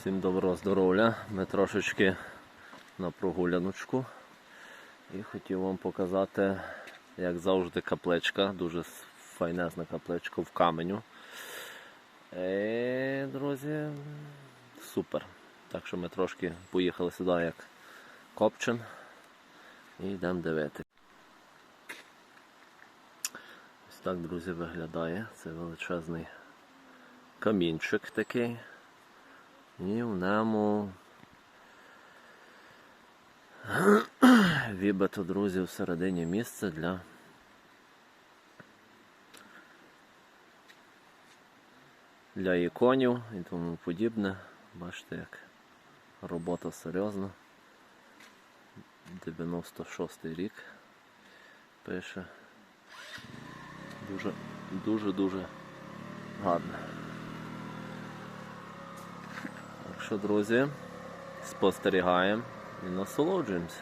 Всім доброго здоров'я. Ми трошечки на прогуляночку. І хотів вам показати, як завжди, капличка. Дуже файнезна капличка в каменю. Е, друзі, супер. Так що ми трошки поїхали сюди як Копчин. І йдемо дивитися. Ось так, друзі, виглядає. Це величезний камінчик такий. І в ньому вібито, друзі, всередині місце для для іконів і тому подібне. Бачите, як робота серйозна. 96 рік пише. Дуже, дуже, дуже гарно. Так що, друзі, спостерігаємо і насолоджуємося.